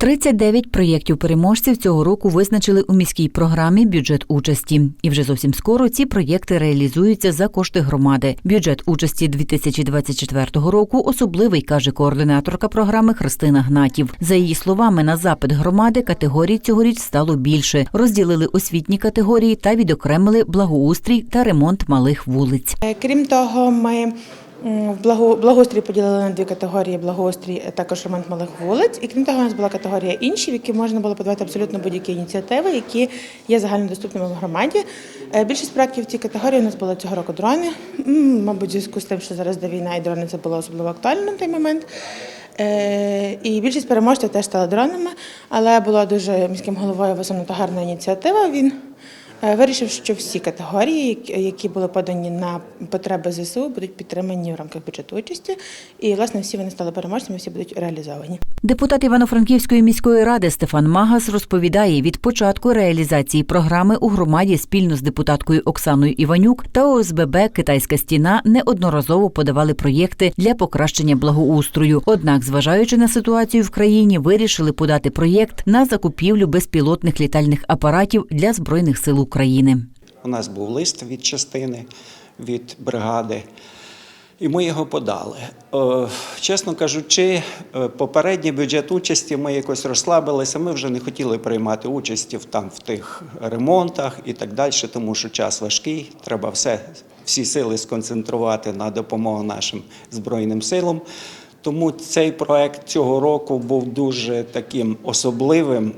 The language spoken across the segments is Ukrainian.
39 проєктів переможців цього року визначили у міській програмі бюджет участі. І вже зовсім скоро ці проєкти реалізуються за кошти громади. Бюджет участі 2024 року особливий, каже координаторка програми Христина Гнатів. За її словами, на запит громади категорій цьогоріч стало більше. Розділили освітні категорії та відокремили благоустрій та ремонт малих вулиць. Е, Крім того, ми благоустрій поділили на дві категорії: благоустрій, а також ремонт малих вулиць. І крім того, у нас була категорія інші, в які можна було подавати абсолютно будь-які ініціативи, які є загальнодоступними в громаді. Е, Більшість проєктів в цій категорії у нас було цього року дрони. Мабуть, в зв'язку з тим, що зараз де війна і дрони це було особливо актуально на той момент. Е, І більшість переможців теж стали дронами, але була дуже міським головою висунута гарна ініціатива. Він е, вирішив, що всі категорії, які- які були подані на потреби ЗСУ, будуть підтримані в рамках бюджету участі. І власне всі вони стали переможцями, всі будуть реалізовані. Депутат Івано-Франківської міської ради Стефан Магас розповідає, від початку реалізації програми у громаді спільно з депутаткою Оксаною Іванюк та ОСББ Китайська стіна неодноразово подавали проєкти для покращення благоустрою. Однак, зважаючи на ситуацію в країні, вирішили подати проєкт на закупівлю безпілотних літальних апаратів для збройних сил України. У нас був лист від частини, від бригади, і ми його подали. Е, Чесно кажучи, е, попередній бюджет участі ми якось розслабилися. Ми вже не хотіли приймати участі в там в тих ремонтах і так далі, тому що час важкий. Треба все, всі сили сконцентрувати на допомогу нашим збройним силам. Тому цей проект цього року був дуже таким особливим.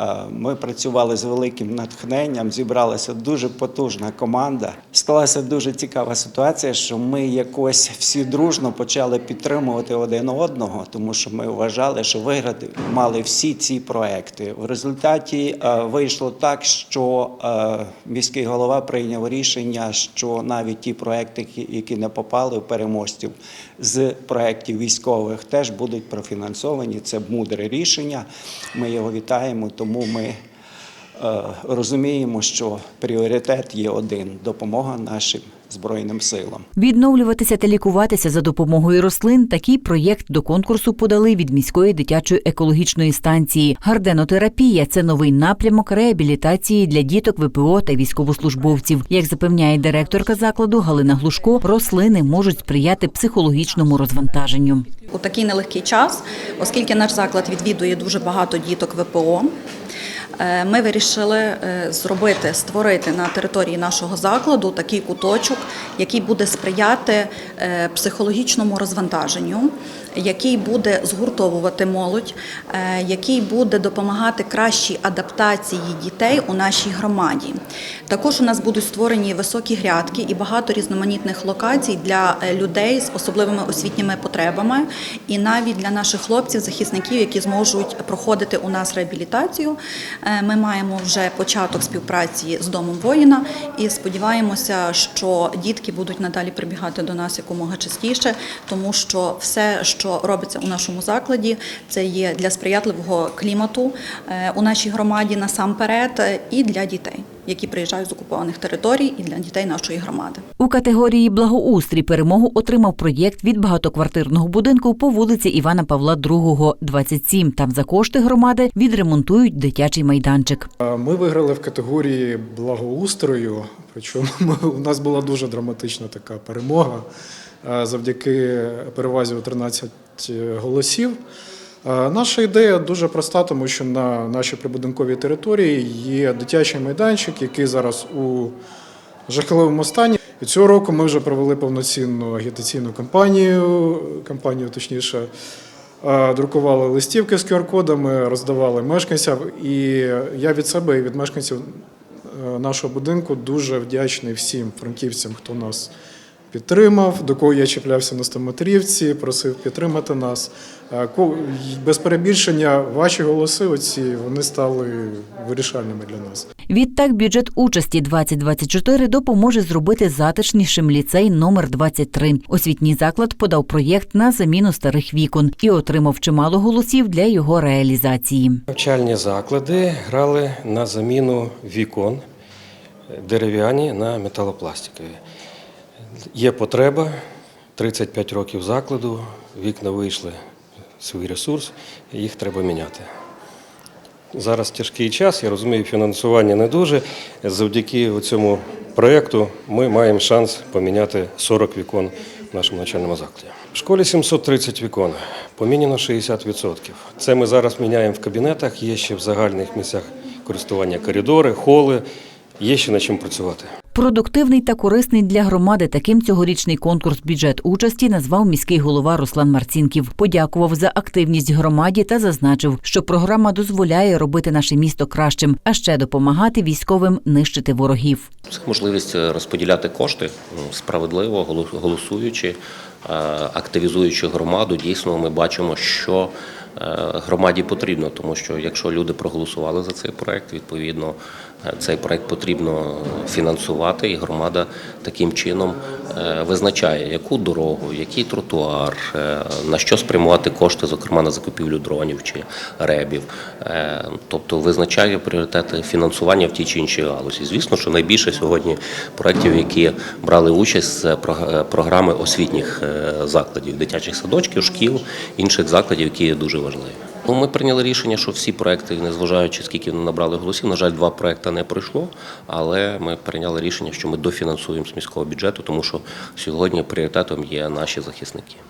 Е, Ми працювали з великим натхненням, зібралася дуже потужна команда. Сталася дуже цікава ситуація, що ми якось всі дружно почали підтримувати один одного, тому що ми вважали, що виграти мали всі ці проекти. В результаті е, вийшло так, що е, міський голова прийняв рішення, що навіть ті проекти, які- не попали в переможців з проєктів військових, теж будуть профінансовані. Це мудре рішення. Ми його вітаємо, тому ми е, розуміємо, що пріоритет є один допомога нашим збройним силам. Відновлюватися та лікуватися за допомогою рослин. Такий проєкт до конкурсу подали від міської дитячої екологічної станції. Гарденотерапія це новий напрямок реабілітації для діток ВПО та військовослужбовців. Як запевняє директорка закладу Галина Глушко, рослини можуть сприяти психологічному розвантаженню. у такий нелегкий час, оскільки наш заклад відвідує дуже багато діток ВПО. Е, Ми вирішили е, зробити, створити на території нашого закладу такий куточок, який буде сприяти е, психологічному розвантаженню, який буде згуртовувати молодь, е, який буде допомагати кращій адаптації дітей у нашій громаді. Також у нас будуть створені високі грядки і багато різноманітних локацій для е, людей з особливими освітніми потребами, і навіть для наших хлопців, захисників, які зможуть проходити у нас реабілітацію. Е, Ми маємо вже початок співпраці з домом воїна і сподіваємося, що дітки будуть надалі прибігати до нас якомога частіше, тому що все, що робиться у нашому закладі, це є для сприятливого клімату е, у нашій громаді насамперед е, і для дітей, які приїжджають з окупованих територій, і для дітей нашої громади. У категорії благоустрій перемогу отримав проєкт від багатоквартирного будинку по вулиці Івана Павла II, 27. Там за кошти громади відремонтують дитячий майданчик. Ми виграли в категорії благоустрою. Причому ми- у нас була дуже драматична така перемога завдяки перевазі у 13 голосів. Наша ідея дуже проста, тому що на нашій прибудинковій території є дитячий майданчик, який зараз у жахливому стані. І цього року ми вже провели повноцінну агітаційну кампанію, кампанію точніше. Е, Друкували листівки з QR-кодами, роздавали мешканцям. І я від себе і від мешканців е, нашого будинку дуже вдячний всім франківцям, хто нас підтримав, до кого я чіплявся на стоматрівці, просив підтримати нас. Е, Без перебільшення ваші голоси оці вони стали вирішальними для нас. Відтак бюджет участі 2024 допоможе зробити затишнішим ліцей номер 23. Освітній заклад подав проєкт на заміну старих вікон і отримав чимало голосів для його реалізації. Навчальні заклади грали на заміну вікон дерев'яні на металопластикові. Є потреба, 35 років закладу, вікна вийшли свій ресурс, їх треба міняти. Зараз тяжкий час, я розумію, фінансування не дуже. Завдяки цьому проєкту ми маємо шанс поміняти 40 вікон в нашому навчальному закладі. В школі 730 вікон, поміняно 60%. Це ми зараз міняємо в кабінетах, є ще в загальних місцях користування коридори, холи, є ще над чим працювати. Продуктивний та корисний для громади таким цьогорічний конкурс бюджет участі назвав міський голова Руслан Марцінків. Подякував за активність громаді та зазначив, що програма дозволяє робити наше місто кращим, а ще допомагати військовим нищити ворогів. Це можливість е, розподіляти кошти справедливо, голо- голосуючи, е, активізуючи громаду. Дійсно, ми бачимо, що громаді потрібно, тому що якщо люди проголосували за цей проект, відповідно е, цей проект потрібно фінансувати, і громада таким чином е, визначає, яку дорогу, який тротуар, е, на що спрямувати кошти, зокрема на закупівлю дронів чи ребів. Е, Тобто визначає пріоритети фінансування в тій чи іншій галузі. Звісно, що найбільше сьогодні проєктів, які брали участь з про- програми освітніх е, закладів, дитячих садочків, шкіл, інших закладів, які є дуже важливі. Ну, ми прийняли рішення, що всі проекти, незважаючи скільки набрали голосів, на жаль, два проекти не пройшло, але ми прийняли рішення, що ми дофінансуємо з міського бюджету, тому що сьогодні пріоритетом є наші захисники.